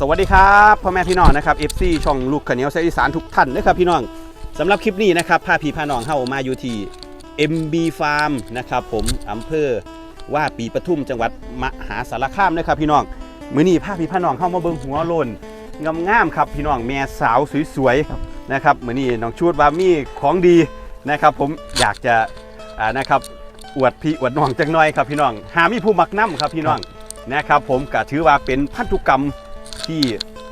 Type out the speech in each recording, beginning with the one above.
สวัสดีครับพ่อแม่พี่น้องนะครับ FC ช่องลูกขเนียวเสียงอีสานทุกท่านนะครับพี่น้องสำหรับคลิปนี้นะครับพาพี่พาน้องเข้ามาอยู่ที่ MB Farm นะครับผมอำเภอว่าปีปทุมจังหวัดมหาสารคามนะครับพี่น้องมื้อนี้พาพี่พาน้องเข้ามาเบิ่งหัวโลนงามๆครับพี่น้องแม่สาวสวยๆนะครับมื้อนี้น้องชูดว่ามีของดีนะครับ ผมอยากจะอ่านะครับอวดพี่อวดน้องจังหน่อยครับพี่น้องหามีผู้มักน้ำครับพี่น้องนะครับผมก็ถือว่าเป็นพันธุกรรม ที่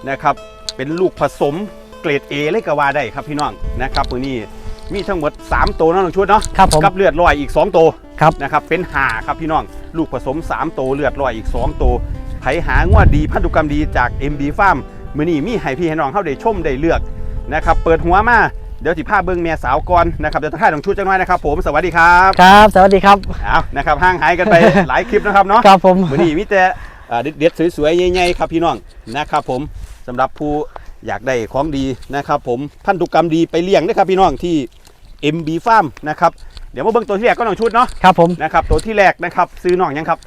นะครับเป็นลูกผสมเกรด A เลยก็ว่าได้ครับพี่น้องนะครับมือนี้มีทั้งหมด 3 ตัวเนาะน้องชุดเนาะครับผม กับเลือดลอยอีก 2 ตัวครับนะครับเป็นหาครับพี่น้อง ลูกผสม 3 ตัวเลือดลอยอีก 2 ตัวไผหางวดดีพันธุกรรมดีจาก MB Farm มือนี้มีให้พี่ให้น้องเข้าได้ชมได้เลือกนะครับเปิดหัวมาเดี๋ยวสิพาเบิ้งเมียสาวก่อนนะครับเดี๋ยวต้องให้น้องชุดจังหน่อยนะครับผมสวัสดีครับครับ สวัสดีครับ เอานะครับห่างหายกันไปหลายคลิปนะครับเนาะครับผมวันนี้มีแต่อ่า เด็ดๆสวยๆใหญ่ๆครับพี่น้องนะครับผมสำหรับผู้อยากได้ของดีนะครับ ผมพันธุกรรมดีไปเลี้ยงนะครับพี่น้องที่ MB Farm นะครับเดี๋ยวมาเบิ่งตัวที่แรกก็น้องชุดเนาะครับผมนะครับตัวที่แรกนะครับซื้อน้องยังครับ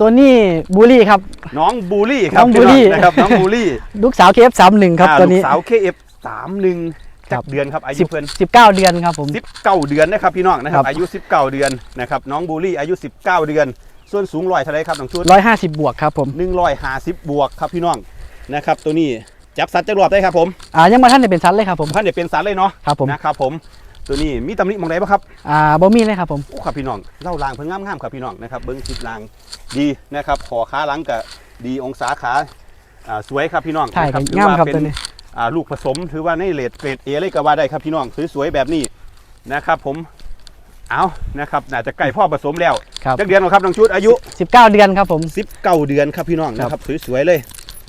ตัวนี้บูลลี่ครับน้องบูลลี่ครับน้องบูลลี่พี่นะครับน้องบูลลี่ลูกสาวเคฟสามหนึ่งครับอ่าตัวลูนี้กสาว KF 31ครัจับกเดือนครับอายุสิบเพิ่นสิบเก้าเดือนครับผม19เดือนนะครับพี่น้องนะครัครับบอายุ19เดือนนะครับน้องบูลลี่อายุ19เดือน ส่วนสูงร้อยเท่าไหรครับน้องชุดร้อยห้าสิบบวกครับผม150บวกครับพี่น้องนะครับ ตัวนี้จับสัตว์จะรอบได้ครับผมอ่ายังมาท่านได้เป็นชั้นเลยครับผมท่านเดี๋ยวเป็นสารเลยเนาะครับผมนะครับผมตัวนี้มีตำหนิมองไหนบ้างครับอ่าบอมี่เลยครับผมโอ้ครับพี่น้องเล่ารางเพิ่งงามๆครับพี่น้องนะครับเบิ้งชิดรางดีนะครับขอขาหลังกับดีองศาขาอ่าสวยครับพี่น้องใช่นะครับถืองามว่าครับเป็นตัวนี้อ่าลูกผสมถือว่าในเลดเกรดเอเลยก็ว่าได้ครับพี่น้องสวยๆแบบนี้นะครับผม เอานะครับน่าจะใกล้พ่อผสมแล้วครับ จักเดือนแล้วครับน้องชุดอายุสิบเก้าเดือนครับผม 19 เดือนครับพี่น้องนะครับสวยๆเลย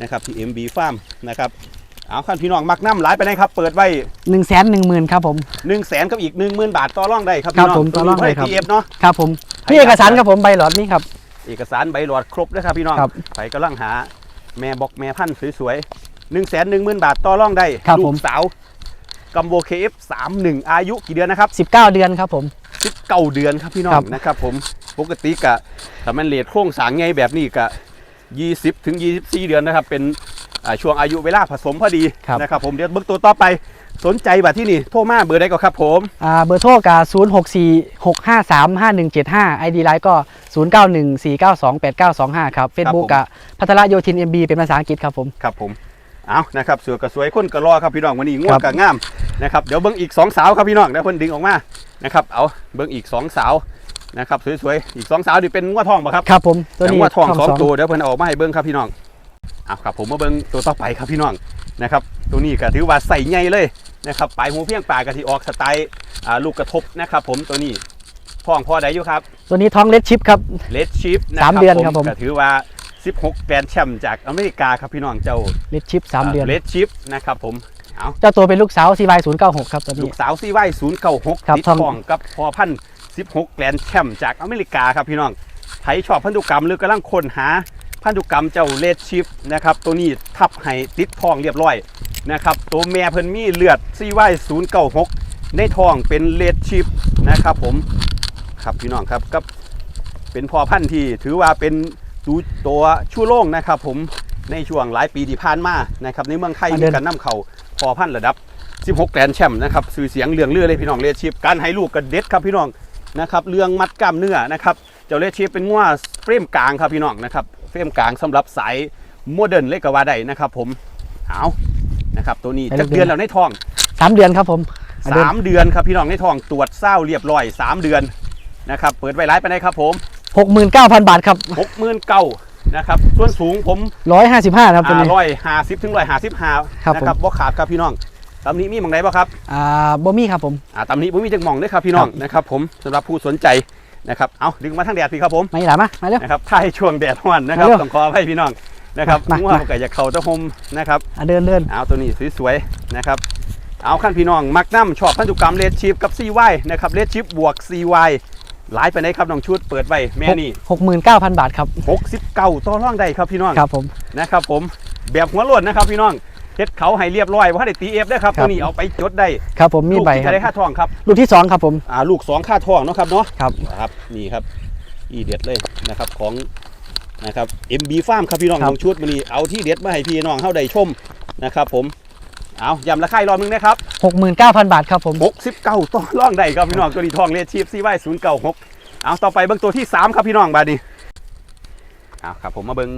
นะครับที่ MB Farm นะครับเอาขั้นพี่น้องมักน้ำหลายไปไหนครับ เปิดไว้หนึ่งแสนหนึ่งหมื่นครับผม1นึ่งแสนกับอีก 1 0,000 บาทต่อรองได้ครับครับพี่น้องผมต่อรองได้ครับ พีเอฟเนาะ ครับผมพี่เอกสารครับผมใบหลอดนี่ครับ เอกสารใบหลอดครบนะครับพี่น้องครับใครกำลังหาแม่บอกแม่พันธุ์สวยๆ1นึ่งแสนหนึ่งหมื่นบาทต่อรองได้ครับลูผกมสาวกัมโบเคฟสามหนึ่งอายุกี่เดือนนะครับสิบเก้าเดือนครับผม สิบเก้าเดือนครับพี่น้อครังบนะครับ ผมปกติกะถ้ามันเลทโครงสร้างไงแบบนี้กะ20ถึง24เดือนนะครับ เป็นอ่าช่วงอายุเวลาผสมพอดีครับนะครับ ผมเดี๋ยวเบิ้งตัวต่อไปสนใจบัตรที่นี่โทรมาเบอร์ใดก็ครับผมอ่าเบอร์โทรกับศูนย์หกสี่หกห้าสามห้าหนึ่งเจ็ดห้าไอดีไลน์ก็ศูนย์เก้าหนึ่งสี่เก้าสองแปดเก้าสองห้าครับเฟซบุ๊กกับพัทรโยธินเอ็มบีเป็นภาษาอังกฤษครับผม ครับผม เอานะครับสวยกับสวยคนก็รอครับพี่น้องวันนี้ง่วครังบกับงามนะครับเดี๋ยวเบิ้งอีกสองสาวครับพี่น้องเดี๋ยวเพิ่นดึงออกมานะครับเอาเบิ้งอีกสองสาวนะครับสวยๆอีกสองสาวนี่เป็นงัวทองป่ะครับครับผมตัวแต่นี้งัวทองสองสองตัวเดี๋ยวเพิ่นเอาออกมาให้เบิ้งครับพี่น้องเอาครับผมมาเบิ้งตัวต่อไปครับพี่น้องนะครับตัวนี้ก็ถือว่าใส่ใหญ่เลยนะครับปลายหูเพียงปลากะทิออกสไตล์อ่าลูกกระทบนะครับผมตัวนี้ท้องพ่อใดอยู่ครับ ตัวนี้ท้องเลดชิปครับเลดชิปนะสามเดือนครับผมก็ถือว่า 16 แกรนด์แชมป์จากอเมริกาครับพี่น้องเจ้าเลดชิปสามเดือนเลดชิปนะครับผมเอาเจ้าตัวเป็นลูกสาว CY 0 9 6 ครับตัวลูนี้กสาวซีไว้ศูนย์เก้าหกครับติดทองทองกับพอพันสิบหกแกรนด์แชมป์จากอเมริกาครับพี่น้องใครชอบพันธุกรรมหรือกำลังค้นหาพันธุกรรมเจ้าเลดชิปนะครับตัวนี้ทับให้ติดทองเรียบร้อยนะครับตัวแม่เพิ่นมีเลือดซีไว้ศูนย์เก้าหกในทองเป็นเลดชิปนะครับผมครับพี่น้องครับกับเป็นพอพันธุ์ที่ถือว่าเป็น ตูตัวชูโล่งนะครับผมในช่วงหลายปีที่ผ่านมานะครับในเมืองไทยอะมีเดือนการนำเขาพอพันธุ์ระดับ 16แกรนด์แชมป์นะครับสื่อเสียงเรื่องเลือเลยพี่น้องเลดชิปการให้ลูกกระเด็ดครับพี่น้องนะครับเรื่องมัดกล้ามเนื้อนะครับเจ้าเลดชิปเป็นงัวเฟรมกลางครับพี่น้องนะครับเฟรมกลางสำหรับสายโมเดิร์นเลยก็ว่าได้นะครับผมเอานะครับตัวนี้ให้ลูจักกเดือนแล้วในท้องสามเดือนครับผมอะเดือน3เดือนครับพี่น้องในท้องตรวจเศร้าเรียบร้อย3เดือนนะครับเปิดไว้ร้ายไปไหนครับผม หกหมื่นเก้าพันบาทครับ หกหมื่นเก้านะครับ ส่วนสูงผมร้อยห้าสิบห้าครับตัวนี้ ร้อยห้าสิบถึงร้อยห้าสิบห้าครับนะครับบ่ขาดครับพี่น้องตำนี้มีหมองไหนบ่ครับอ่าบอมี่ครับผม อ่าตามนี้ผมมีจังหม่องด้วยครับพี่น้องนะครับผมสำหรับผู้สนใจนะครับเอาดึงมาทางแดดพี่ครับผม มาอีหลามา มาเร็ว นะครับถ้าให้ช่วงแดดร้อนนะครับมาเร็วต้องขอให้พี่น้องนะครับมาง่วมางก็อยากเข้าตะหมนะครับ อะเดินเดิน เอาตัวนี้สวยๆนะครับ เอาขั้นพี่น้องมักน้ำชอบพันธุกรรมเลดชิปกับ CY นะครับเลดชิปบวก CY หลายไปไหนครับน้องชุดเปิดไว้แม่นี่หกหมื่นเก้าพันบาทครับ69ต่อร่องได้ครับพี่น้องครับผมนะครับผมแบบหัวโล้นนะครับพี่น้องเฮ็ดเขาให้เรียบร้อยว่าได้ตีเอฟได้ครับครัตับวนี้เอาไปจดได้ครับผมมีลูกใบที่ครัจะบได้ค่าทองครับลูกที่สองครับผมอ่าลูกสองค่าทองเนาะครับเนาะครับครับนี่ครับอีเด็ดเลยนะครับของนะครับ MB Farm ครับพี่น้องครับของชุดมื้อนี้เอาที่เด็ดมาให้พี่น้องเฮาได้ชมนะครับผม เอาย้ำราคาอีกรอบนึงนะครับ 69,000 บาทครับผม 69ต่อร่องได้ครับพี่น้องตัวนี้ทองเลดชีฟซีไว้096เอาต่อไปเบิ่งตัวที่ 3 ครับพี่น้องบาดนี้เอาครับผมมาเบิ่ง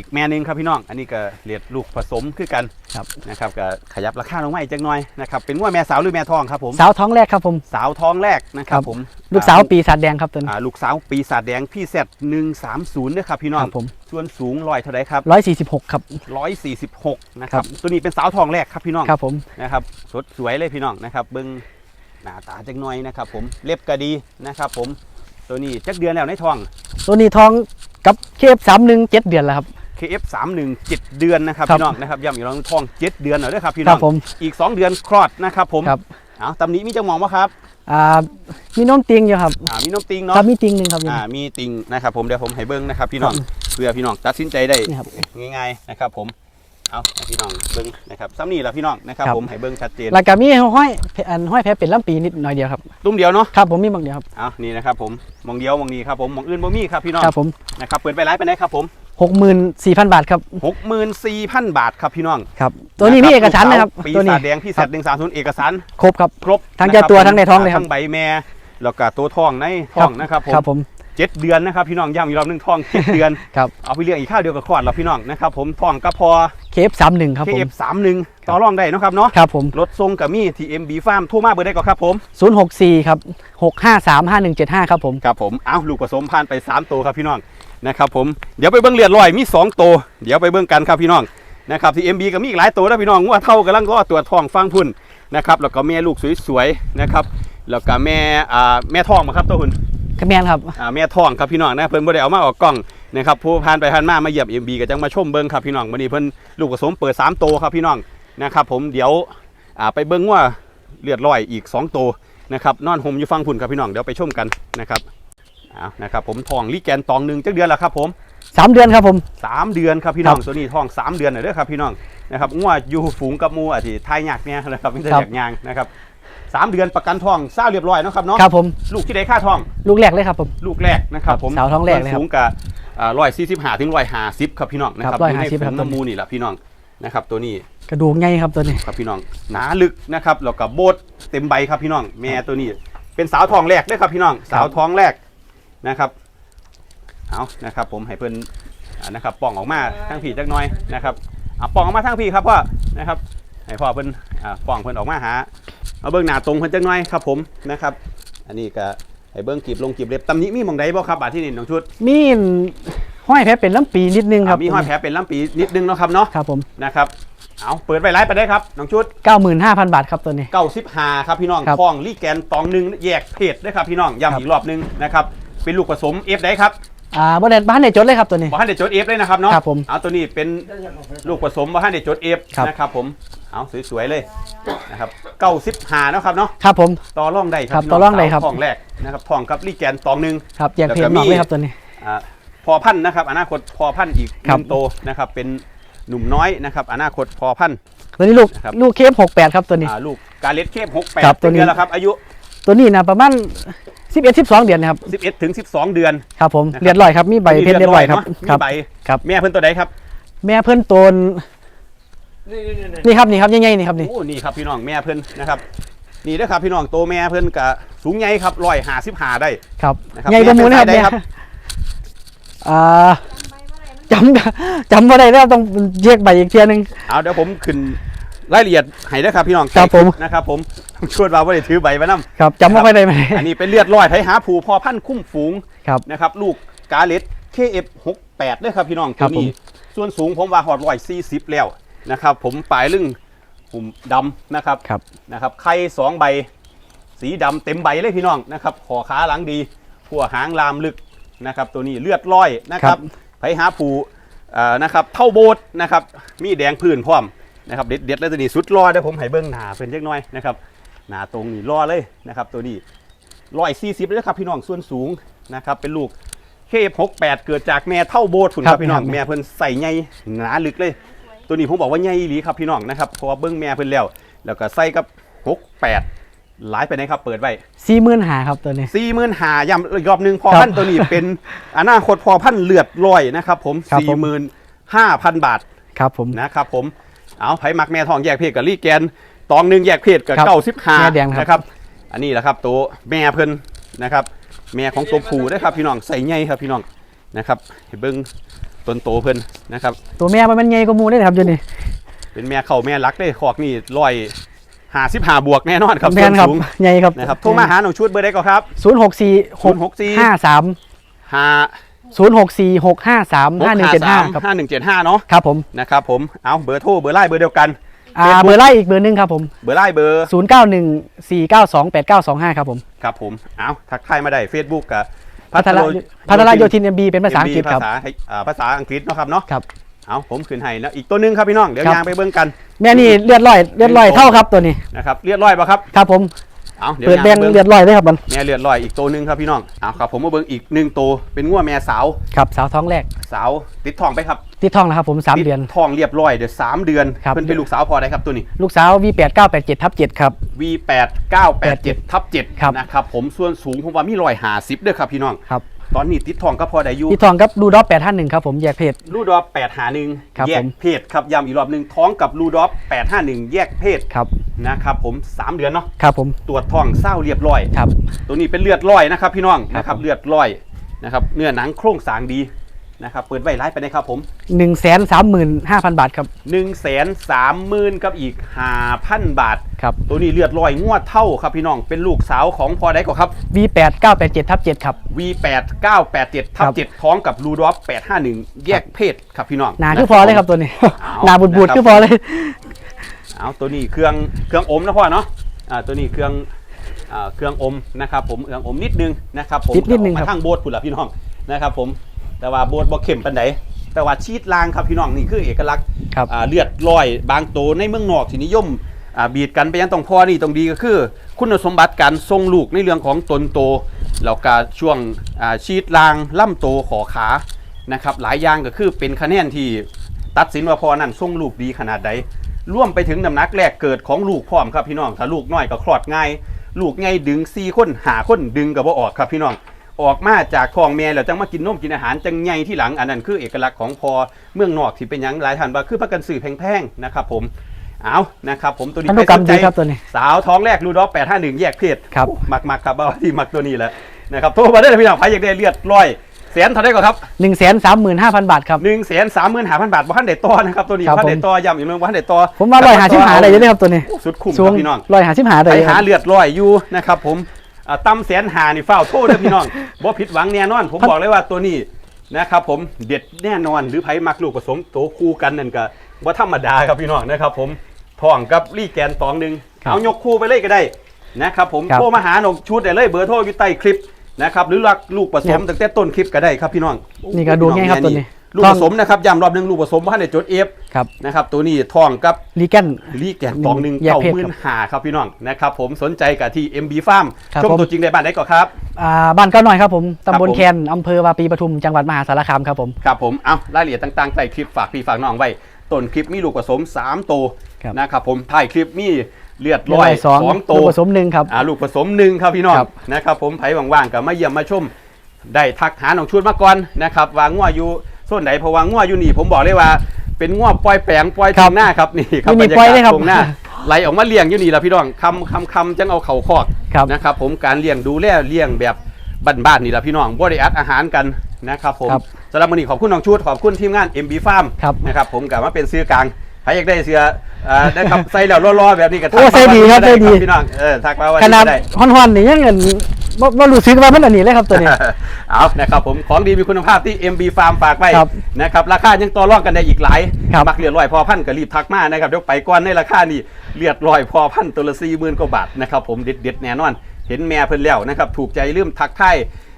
อีกแม่หนึงครับพี่น้อง อันนี้ก็เลียดลูกผสมคือกันครับนะครับก็ขยับราคาลงมาอีกจักหน่อยนะครับเป็นว่าแม่สาวหรือแม่ทองครับผมสาวท้องแรกครับผมสาวท้องแรกนะครับครับผมลูกสาวปีศาจแดงครับตัวนี้อ่าลูกสาวปีศาจแดงพี่เซตหนึ่งสามศูนย์นะครับพี่น้องครับผมส่วนสูงลอยเท่าไรครับ146ครับร้อยสี่สิบหกนะครัครับบตัวนี้เป็นสาวทองแรกครับพี่น้องครับผมนะครับสดสวยเลยพี่น้องนะครับเบิ้งหน้าตาจักหน่อยนะครับผมเล็บก็ดีนะครับผมตัวนี้จักเดือนแล้วในทอง ตัวนี้ท้องกับเคฟ31 7เดือนแล้วครับ KF 3 1 7 เดือนนะครับครับพี่น้องนะครับย้ำอีกครั้งทอง 7 เดือนหน่อยด้วยครับพี่คน้รัอบงผมอีก 2 เดือนคลอดนะครับผมครับเอาตำหนี้มีจังมองวะครับอ่ามีน้มติงอยู่ครับอ่ามีน้ำติงคเนาะรับมีติงหนึ่งครับอ่ามีติงนะครับผมเดี๋ยวผมให้เบิ้งนะครับพี่น้องครับเพื่อพี่น้องตัดสินใจได้นี่ครับง่ายๆนะครับผม เอาให้พี่น้องเบิ้งนะครับซ้ำนี่แหละพี่น้องนะครับครับ ผมให้เบิ้งชัดเจนแล้วก็มีห้อยอันห้อยแพ้เป็นลำปีนิดหน่อยเดียวครับตุ้มเดียวเนาะครับผมมีบางเดียวครับเอานี่นะครับผมมองเดียวมองนี้ครับผมมองอื่นบ่มีครับพี่น้องครับผมนะครับเปิดไปไลฟ์ไปไหนครับผม64,000บาทครับหกหมื่นสี่พันบาทครับพี่น้องครับตัวนี้มีเอกสารนะครับ ปีตัวนี้ศาจแดงพี่แซดหนึ่งสามศูนย์เอกสารครบครับ ครบทั้งเจ้าตัวทั้งในท้องเลยครับ ทั้งใบแม่แล้วก็ตัวท้องในท้องนะครับผม ครับผม เจ็ดเดือนนะครับพี่น้องย้ำอีกรอบหนึงท้องเจ็ดเดือนครับ เอาไปเลี้ยงอีกข้าวเดียวกับคลอดแล้วพี่น้องนะครับผมท้องก็พอ เคฟ31ครับผม KF 3 1ต่อรองได้เนาะครับเนาะครับผมรถทรงกับมี TMB Farm โทรมาเบอร์ได้ก่อนครับผม064ครับ6535175ครับผม ครับผมเอาลูกผสมผ่านไป 3 ตัวครับพี่น้องนะครับผมเดี๋ยวไปเบิ้งเลือดลอยมี 2 ตัว เดี๋ยวไปเบิ้งกันครับพี่น้องนะครับ TMB ก็มีอีกหลายตัวนะพี่น้องว่าเท่ากำลังรอตรวจทองฟังพุ่นนะครับแล้วก็แม่ลูกสวยๆนะครับแล้วก็แม่อ่าแม่ทองมาครับตัวหุ่น กระแมนครับ อ่าแม่ทองครับพี่น้องนะเพิ่นบ่ได้เอามาออกกล้องนะครับผู้ผ่านไปผ่านมามาเหยียบ MB ก็จังมาชมเบิ้งครับพี่น้องวันนี้เพิ่นลูกผสมเปิด3ตัวครับพี่น้องนะครับผมเดี๋ยวอ่าไปเบิ้งว่าเลือดลอยอีก2ตัวนะครับนอนห่มอยู่ฟังพุ่นครับพี่น้องเดี๋ยวไปชมกันนะครับเอานะครับผมทองลีแกนตองหนึ่งจักเดือนแล้วครับผม3เดือนครับผมสามเดือนครับพี่น้องครับตัวนี้ทองสามเดือนน่ะเด้อครับพี่น้องนะครับงัวอยู่ฝูงกับหมูอะที่ทายยากเนี่ยนะครับไม่ใช่ครับอยากยางนะครับ สามเดือนประกันทองเศร้าเรียบร้อยเนาะครับเนาะครับผมลูกที่ได้ค่าทอง ลูกแรกเลยครับผม ลูกแรกนะครับครับผมสาวท้องแรกเลยครับสูงกับร้อยสี่สิบห้าถึงร้อยห้าสิบครับพี่น้องนะครับครับอยู่ใน150ฝูครับงตัวนี้น้ำมูนี่แหละพี่น้องนะครับตัวนี้กระดูกใหญ่ครับตัวนี้ครับพี่น้องหนาลึกนะครับแล้วก็โบดเต็มใบครับพี่น้อง แม่ตัวนี้ เป็นสาวทองแรกเด้วยครับพี่น้อง สาวท้องแรกนะครับเอานะครับ ผมให้เพิ่นอ่านะครับป่องออกมาทั้งผีจักหน้อยนะครับอะป่องออกมาทั้งผีครับพ่อนะครับให้พ่อเพิ่นอ่าป่องเพิ่นออกมาหา เอาเบิ้งหน้าตรงเพิ่นจักหน้อยครับผมนะครับ อันนี้ก็ให้เบิ้งกีบลงกีบเล็บตำหนิมีหมองใดบ่ครับบาดที่นี่น้องชุดมีห้อยแพ้เป็นลำปีนิดนึงครับอ่ามีห้อยแผลเป็นลำปีนิดนึงเนาะครับเนาะครับผมนะครับเอาเปิดไปไลฟ์ไปได้ครับน้องชุด 95,000 บาทครับตัวนี้เก้าสิบห้าครับพี่น้องครับ คลองลี่แกนตองหนึ่งแยกเพจด้วยครับพี่น้องครับย้ำอีกรอบหนึงนะครับเป็นลูกผสมเอฟได้ครับ อ่าบ่ได้บ้านได้จดเลยครับตัวนี้บ่ฮันเดจดเอฟเลยนะครับเนาะครับผมเอาตัวนี้เป็นลูกผสมบ่ฮันเดจดเอฟครับ นะครับผมเอาสวยๆเลยนะครับเก้าสิบห้าเนาะครับเนาะครับผม ต่อร่องได้ครัครับพี่น้ต่อรองได้ครับสาวทองแรกนะครับทองกับลี่แกนตองหนึ่ง ครับแยกเพจแล้วก็นอกมีเลยครับตัวนี้ อ่าพอพันธุ์นะครับอนาคตพอพันธุ์อีกหครับ นึ่งโตนะครับเป็นหนุ่มน้อยนะครับอนาคตพอพันธุ์ ตัวนี้ลูกครับ ลูกเคฟ68ครับตัวนี้ อ่าลูกกาเลตเคปหกแปดครับตัวนี้ เดือนแล้วครับอายุตัวนี้นะประมาณ 11 12เดือนนะครับ11ถึง12 เดือน ครับผมนะครับ เรียบร้อยครับมีใบเพชรเรียบร้อยครับเนาะครัมีบใบครับ แม่เพิ่นตัวใดครับแม่เพิ่นโตนนี่ครับนี่ครับใหญ่ๆนี่ครับนี่ โอ้นี่ครับพี่น้องแม่เพิ่นนะครับนี่เด้อครับพี่น้องโตแม่เพิ่นกะสูงใหญ่ครับร้อยห้าสิบห้าได้ ครับนะครับใหญ่กว่าหมูนะครับแม่เนี่ยเป็นสายใดครับ อ่าจำก็จำบ่ได้แล้วต้องแยกใบอีกเทียหนึง เอาเดี๋ยวผมขึ้นรายละเอียดให้เด้อครับพี่น้องครับผม นะครับผม ชวนว่าบ่ได้ถือใบมานํครับจำไม่ค่อยได้ไหมอันนี้เป็นเลือดร้อยไทยหาผูพอพันธุ์คุ้มฝูงครับนะครับลูกกาเลต KF68 เด้อครับพี่น้องครัตัวบผมนี้ส่วนสูงผมว่าฮอด140แล้วนะครับ ผมปลายลึงหุ่มดำนะครับครับนะครับไข่สองใบ สีดำเต็มใบเลยพี่น้องนะครับขอขาหลังดีหัวหางลามลึกนะครับ ตัวนี้เลือดร้อยนะครับไผหาผูเอ่อนะครับเท่าโบสนะครับมีแดงพื้นพร้อมนะครับเด็ดเด็ดๆแล้วตัวนี้สุดรอเดี๋ยวผมให้เบิ้งหนาเป็นเล็กน้อยนะครับ หนาตรงนี้รอเลยนะครับ ตัวนี้ร้อยสี่สิบเลยครับพี่น้องส่วนสูงนะครับ เป็นลูกเคฟหกแปดเกิดจากแม่เท่าโบสคุณคครัรับบพี่น้องครับ แม่เพิ่นใส่ใหญ่หนาลึกเลย ตัวนี้ผมบอกว่าใหญ่อีหลีครับพี่น้องนะครับเพราะว่าเบิ้งแม่เพิ่นแล้ว แล้วก็ใส่กับหกแปดหลายไปไหนครับเปิดไว้ สี่หมื่นหาครับตัวนี้ สี่หมื่นหาย้ำอีกรอบหนึ่งพอครับพันธุ์ตัวนี้เป็นอนาคตพอพันธุ์เลือดลอยนะครับผมครับสี่ผม หมื่นห้าพันบาทครับผม นะครับผมเอาไผ่มักแม่ทองแยกเพศกับลี่แกน ตองหนึ่งแยกเพศกับครับเก้าสิบห้าแม่แดงครับ นะครับ อันนี้แหละครับตัวแม่เพิ่นนะครับ แม่ของตัวผู้นะครับพี่น้องใส่ใหญ่ครับพี่น้องนะครับให้เบิ้งต้นโตเพิ่นนะครับ ตัวแม่มันเป็นไงก็มูได้ครับตัวนี้ เป็นแม่เข่าแม่รักเลยคอกนี่ร้อยหาสิบหาบวกแน่นอนครับแม่นครับส่วนสูงไงครับนะครับโทรมาหาหนูชุดเบอร์ได้ก็ครับ ศูนย์หกสี่หก064ห้าสามหาศูนย์หกสี่หกห้าสามห้าหนึ่งเจ็ดห้าครับห้าหนึ่งเจ็ดห้าเนาะ ครับผม นะครับผม เอาเบอร์โทรเบอร์ไล่เบอร์เดียวกัน อ่า Facebook เบอร์ไล่อีกเบอร์หนึงครับผม เบอร์ไล่เบอร์ศูนย์เก้าหนึ่งสี่เก้าสองแปดเก้าสองห้าครับผม ครับผม เอาทักทายมาได้ Facebook กับพัทรพัทรโยธินเอ็มบีเป็นภาษาอังกฤษครับภาษาให้อ่าภาษาอังกฤษเนาะครับเนาะ ครับ เอาผมขึ้นให้แล้วอีกตัวหนึงครับพี่น้อง เดี๋ยวครับ ยางไปเบิ่งกัน แม่นี่เลือดลอยเลือดลอยเท่าครับตัวนี้นะครับเลือดลอยป่ะครับ ครับผม เอาเดี๋ยวเปิดยางแดงไปเบิ่งเลือดลอยเลยครับมันแม่เลือดลอยอีกตัวหนึงครับพี่น้องเอาครับผมมาเบิ่งอีกหนึ่งตัวเป็นงัวแม่สาวครับสาวท้องแรกสาวติดทองไปครับที่ท้องนะครับผมสามเดือนติทองเรียบร้อยเดี๋ยวสามเดือนครับเพิ่นเป็นลูกสาวพอได้ครับตัวนี้ ลูกสาว V8 987ทับ7ครับ V8 987ทับครับ7นะครับผมส่วนสูงผมว่ามีรอยหาสิบด้วยครับพี่น้องครับ ตอนนี้ติดทองก็พอได้อยู่ที่ท้องกับดูดอป851ครับผมแยกเพศลูดอป8หาหนึ่งครับแยผกมเพศครับย้ำอีกรอบหนึ่งท้องกับลูดอป8 5 1แยกเพศครับนะครับผม3เดือนเนาะครับผมตรวจท้องเศร้าเรียบร้อย ครับ ตัวนี้เป็นเลือดร้อยนะครับพี่น้องครับนะครับผมเลือดร้อยนะครับเนื้อหนังโครงสร้างดี นะครับเปิดไว้ไลฟ์ไปนะครับผม1 3 5 0 0 0บาทครับ1นึ่งแสนสามหมื่นกับอีก5,000 บาท ครับ ตัวนี้เลือดร้อยงวดเท่าครับพี่น้องเป็นลูกสาวของพอได้ก็ครับ V8 987ทับ7ครับ V8 987ทับครับ7ท้องกับลูดอป851 แยกเพศครับพี่น้องหนาคือพอเลยครับตัวนี้เอาหนาบูดบูดนะครับคือพอเลย เอาตัวนี้เครื่องเครื่องอมนะพ่อเนาะอ่าตัวนี้เครื่องอ่าเครื่องอมนะครับผมเครื่องอมนิดนึงนะครับผมนิดนิดนึงเอาครับ มาทางโบสถ์พุ่นละพี่น้องนะครับผม แต่ว่าโบสถ์บ่เข้มปานใดแต่ว่าชีดลางครับพี่น้องนี่คือเอกลักษณ์ครับ อ่าเลือดลอยบางโตวในเมืองนอกที่นิยมอ่าบีดกันไปยังตรงพ่อนี่ตรงดีก็คือ คุณสมบัติการทรงลูกในเรื่องของตนโตแล้วก็ช่วงอ่าชีดลางล่ำโตขอขานะครับหลายอย่างก็คือเป็นคะแนนที่ตัดสินว่าพ่อนั้นทรงลูกดีขนาดใดร่วมไปถึงน้ำหนักแรกเกิดของลูกพร้อมครับพี่น้องถ้าลูกน้อยก็คลอดง่าย ลูกไงดึงซีคนหาคนดึงกับว่าออกครับพี่น้อง ออกมาจากท้องแม่แล้วจังมากินนมกินอาหารจังไงที่หลังอันนั้นคือเอกลักษณ์ของพอเมืองนอกที่เป็นหยังหลายท่านว่าคือพักกันสื่อแพงๆนะครับผมเอานะครับผมตัวนี้พันธุกรรมใคสนใจดีครับตัวนี้สาวท้องแรกรูดอฟ851แยกเพศครับ มักมักๆครับบ้าที่มักตัวนี้แหละนะครับโทรมาได้เลยพี่น้องใครอยากได้เลือดร้อยแสนเท่าได้ก็ครับ1 3 5 0 0 0บาทครับหนึ่งแสนสามหมื่นห้าพันบาทบ้านเด็ดต่อนะครับตัวนี้ครับบ้านเด็ดผมต่อย้ำอีกเรื่องบ้านเด็ดต่อผมว่าลอยหาชิมหาได้เยอะเลยครับตัวนี้โอ้สุดคุ้มคสูรังบพี่น้องลอยหาชิมหาได้ไปเยอะคหารับเลือดลอยอยู่นะครับผม อ่าตำแสนหานี่เฝ้าโทษเด้อพี่น้อง บ่ผิดหวังแน่นอน ผมบอกเลยว่าตัวนี้นะครับผมเด็ดแน่นอนหรือไผมักลูกผสมโตคู่กันนั่นก็บ่ธรรมดาครับพี่น้องนะครับผมท้องกับลี่แกนตองหนึ่งครับเอายกคู่ไปเลยก็ได้นะครับผมครับ โทรมาหาหนกชุดได้เลยเบอร์โทรอยู่ใต้คลิปนะครับหรือรักลูกผสมตั้งแต่ต้นคลิปก็ได้ครับพี่น้อง นี่ก็ดูง่ายครับตัวนี้ ลูกผสมนะครับย้ำรอบหนึงลูกผสมว่าในจดเอฟครับนะครับตัวนี้ท้องกับลีแกน ลีแกนตองหนึ่งแยกเก้าเพศหมื่ครันบหาครับพี่น้องนะครับผมสนใจกับที่ MB Farm ครับชมผม ตัวจริงในบ้านได้ก่อนครับ อ่าบ้านเก้าหน่อยครับผมตำบลผม แคนอำเภอวาปีปทุมจังหวัดมหาสารคามครับผม ครับผมเอารายละเอียดต่างๆใต้คลิปฝากพี่ฝากน้องไว้ต้นคลิปมีลูกผสม3ตัวครับ นะครับผมถ่ายคลิปมีเลือดเรียร้บอยร้อยสองสองลูตักว ผสมหนึ่งครับ อ่าลูกผสมหนึ่งครับพี่น้องครับนะครับผมไผว่างๆก็มาเยี่ยมมาชม ได้ทักหาน้องชุดมาก่อนนะครับว่าง่วอยู่ ส่วนไหนเพราะว่าง่วอยู่นี่ผมบอกเลยว่า เป็นง่วปล่อยแปลงปล่อยครัทาบงหน้าครับนี่ครับนี่บรรยาปล่อยกาเลศยครับตรงหน้าไหลออกมาเลี้ยงอยู่นี่ละพี่น้องคำคำคำจังเอาเข่าคอกครับนะครับ ผมการเลี้ยงดูแลเลี้ยงแบบบ้านๆนี่ละพี่น้องบ่ได้อัดอาหารกันนะครับผมครับสำหรับวันนี้ขอบคุณน้องชุดขอบคุณทีมงาน MB Farm ครับนะครับผมกลับมาเป็นซื้อกลางใครอยากได้เสื้อเอ่อได้ครับใส่แล้วรอๆแบบนี้ก็ทักโอ้ใส่ดีครับมาว่าใส่ดีพี่น้องเออทักมาว่าขนาดได้ฮอนๆนี่ยังเงิน บ่บ่รู้สึกว่ามันอันนี้เลยครับตัวนี้ เอานะครับผมของดีมีคุณภาพที่ MB Farm ฝากไว้ครับนะครับราคายังต่อรองกันได้อีกหลายครับมักเลือดลอยพอพันก็รีบทักมานะครับเดี๋ยวไปก่อนในราคานี่เลือดลอยพอพันตัวละสี่หมื่นกว่าบาทนะครับผมเด็ดๆแน่นอน เห็นแม่เพิ่นแล้วนะครับถูกใจลืมทักทาย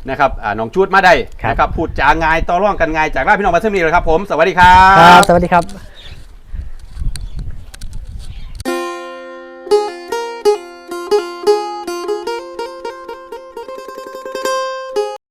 นะครับอ่าน้องจูดมาได้ครับ นะครับพูดจาง่ายต่อรองกันง่ายจากราพี่น้องมาเสมนีเลยครับผมสวัสดีครัครับบสวัสดีครับ